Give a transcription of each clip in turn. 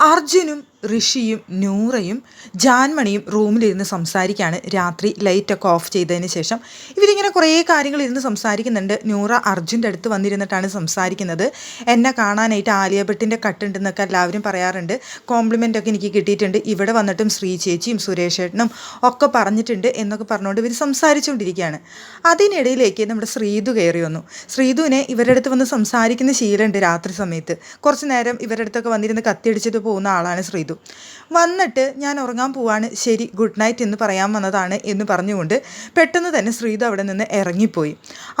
അർജുനും ഋഷിയും നൂറയും ജാൻമണിയും റൂമിലിരുന്ന് സംസാരിക്കുകയാണ് രാത്രി ലൈറ്റൊക്കെ ഓഫ് ചെയ്തതിന് ശേഷം ഇവരിങ്ങനെ കുറേ കാര്യങ്ങൾ ഇരുന്ന് സംസാരിക്കുന്നുണ്ട്. നൂറ അർജുന്റെ അടുത്ത് വന്നിരുന്നിട്ടാണ് സംസാരിക്കുന്നത്. എന്നെ കാണാനായിട്ട് ആലിയ ഭട്ടിന്റെ കട്ടുണ്ടെന്നൊക്കെ എല്ലാവരും പറയാറുണ്ട്. കോംപ്ലിമെന്റ് ഒക്കെ എനിക്ക് കിട്ടിയിട്ടുണ്ട്. ഇവിടെ വന്നിട്ടും ശ്രീ ചേച്ചിയും സുരേഷ് ഏട്ടനും ഒക്കെ പറഞ്ഞിട്ടുണ്ട് എന്നൊക്കെ പറഞ്ഞുകൊണ്ട് ഇവർ സംസാരിച്ചുകൊണ്ടിരിക്കുകയാണ്. അതിനിടയിലേക്ക് നമ്മുടെ ശ്രീതു കയറി വന്നു. ശ്രീതുവിനെ ഇവരുടെ അടുത്ത് വന്ന് സംസാരിക്കുന്ന ശീലമുണ്ട് രാത്രി സമയത്ത്. കുറച്ച് നേരം ഇവരുടെ അടുത്തൊക്കെ വന്നിരുന്ന് കത്തിയടിച്ചിട്ട് പോകുന്ന ആളാണ് ശ്രീതു. വന്നിട്ട് ഞാൻ ഉറങ്ങാൻ പോവാണ്. ശരി ഗുഡ് നൈറ്റ് എന്ന് പറയാൻ വന്നതാണ് എന്ന് പറഞ്ഞുകൊണ്ട് പെട്ടെന്ന് തന്നെ ശ്രീധ അവിടെ നിന്ന് ഇറങ്ങിപ്പോയി.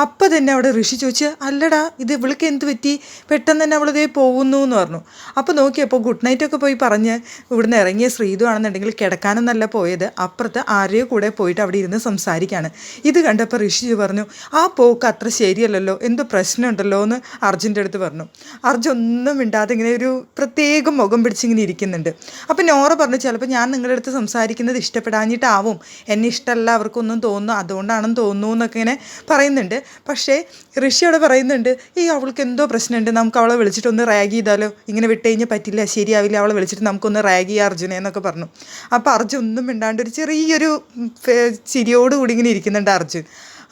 അപ്പോൾ തന്നെ അവിടെ ഋഷി ചോദിച്ച് അല്ലടാ ഇത് ഇവൾക്ക് എന്ത് പറ്റി? പെട്ടെന്ന് തന്നെ അവളിതേ പോകുന്നു എന്ന് പറഞ്ഞു. അപ്പോൾ നോക്കിയപ്പോൾ ഗുഡ് നൈറ്റ് ഒക്കെ പോയി പറഞ്ഞ് ഇവിടുന്ന് ഇറങ്ങിയ ശ്രീധു ആണെന്നുണ്ടെങ്കിൽ കിടക്കാനെന്നല്ല പോയത്. അപ്പുറത്ത് ആരെയോ കൂടെ പോയിട്ട് അവിടെ ഇരുന്ന് സംസാരിക്കുകയാണ് ഇത് കണ്ടപ്പോൾ ഋഷി പറഞ്ഞു ആ പോക്ക് അത്ര ശരിയല്ലല്ലോ. എന്തോ പ്രശ്നമുണ്ടല്ലോ എന്ന് അർജുന്റെ അടുത്ത് പറഞ്ഞു. അർജുൻ ഒന്നും മിണ്ടാതെ ഇങ്ങനെ ഒരു പ്രത്യേക മുഖം പിടിച്ചിങ്ങനെ ഇരിക്കുന്നുണ്ട്. അപ്പം നോറ പറഞ്ഞു ചിലപ്പോൾ ഞാൻ നിങ്ങളുടെ അടുത്ത് സംസാരിക്കുന്നത് ഇഷ്ടപ്പെടാഞ്ഞിട്ടാവും. എന്നെ ഇഷ്ടമല്ല അവർക്കൊന്നും തോന്നുന്നു അതുകൊണ്ടാണെന്ന് തോന്നുന്നു എന്നൊക്കെ ഇങ്ങനെ പറയുന്നുണ്ട്. പക്ഷേ ഋഷി അവിടെ പറയുന്നുണ്ട് ഈ അവൾക്ക് എന്തോ പ്രശ്നമുണ്ട് നമുക്ക് അവളെ വിളിച്ചിട്ടൊന്ന് റാഗ് ചെയ്താലോ? ഇങ്ങനെ വിട്ട് കഴിഞ്ഞാൽ പറ്റില്ല ശരിയാവില്ല അവളെ വിളിച്ചിട്ട് നമുക്കൊന്ന് റാഗ് ചെയ്യാം അർജുനെ എന്നൊക്കെ പറഞ്ഞു. അപ്പോൾ അർജുൻ ഒന്നും മിണ്ടാണ്ട് ഒരു ചെറിയൊരു ചിരിയോടുകൂടി ഇങ്ങനെ ഇരിക്കുന്നുണ്ട് അർജുൻ.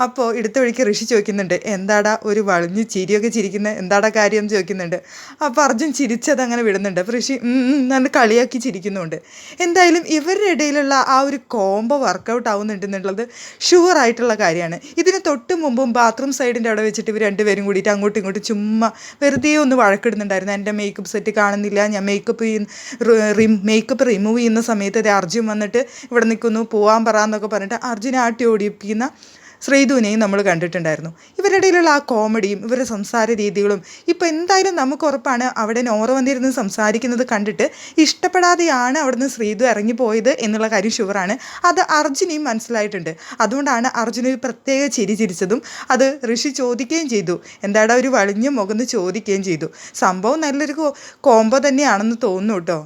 അപ്പോൾ എടുത്ത വഴിക്ക് ഋഷി ചോദിക്കുന്നുണ്ട് എന്താടാ ഒരു വളഞ്ഞ് ചിരിയൊക്കെ ചിരിക്കുന്നത് എന്താടാ കാര്യം? ചോദിക്കുന്നുണ്ട്. അപ്പോൾ അർജുൻ ചിരിച്ചത് അങ്ങനെ വിടുന്നുണ്ട്. അപ്പോൾ ഋഷി നല്ല കളിയാക്കി ചിരിക്കുന്നുണ്ട്. എന്തായാലും ഇവരുടെ ഇടയിലുള്ള ആ ഒരു കോംബോ വർക്കൗട്ട് ആവുന്നുണ്ടെന്നുള്ളത് ഷുവർ ആയിട്ടുള്ള കാര്യമാണ്. ഇതിന് തൊട്ട് മുമ്പും ബാത്റൂം സൈഡിന്റെ അവിടെ വെച്ചിട്ട് ഇവർ രണ്ടുപേരും കൂടിയിട്ട് അങ്ങോട്ടും ഇങ്ങോട്ടും ചുമ്മാ വെറുതെ ഒന്ന് വഴക്കിടുന്നുണ്ടായിരുന്നു. എന്റെ മേക്കപ്പ് സെറ്റ് കാണുന്നില്ല. ഞാൻ മേക്കപ്പ് റിം മേക്കപ്പ് റിമൂവ് ചെയ്യുന്ന സമയത്ത് അർജുൻ വന്നിട്ട് ഇവിടെ നിൽക്കുന്നു പോകാൻ പറ എന്നൊക്കെ പറഞ്ഞിട്ട് അർജുൻ ആട്ടി ഓടിപ്പിക്കുന്ന ശ്രീധുവിനെയും നമ്മൾ കണ്ടിട്ടുണ്ടായിരുന്നു. ഇവരുടെ ഇടയിലുള്ള ആ കോമഡിയും ഇവരുടെ സംസാര രീതികളും ഇപ്പോൾ എന്തായാലും നമുക്ക് ഉറപ്പാണ് അവിടെ നോറ വന്നിരുന്ന് സംസാരിക്കുന്നത് കണ്ടിട്ട് ഇഷ്ടപ്പെടാതെയാണ് അവിടുന്ന് ശ്രീധു ഇറങ്ങിപ്പോയത് എന്നുള്ള കാര്യം ഷുവറാണ് അത് അർജുനെയും മനസ്സിലായിട്ടുണ്ട്. അതുകൊണ്ടാണ് അർജുന പ്രത്യേക ചിരി ചിരിച്ചതും അത് ഋഷി ചോദിക്കുകയും ചെയ്തു. എന്താടാ ഒരു വളിഞ്ഞ മുഖം ചോദിക്കുകയും ചെയ്തു. സംഭവം നല്ലൊരു കോംബോ തന്നെയാണെന്ന് തോന്നുന്നു കേട്ടോ.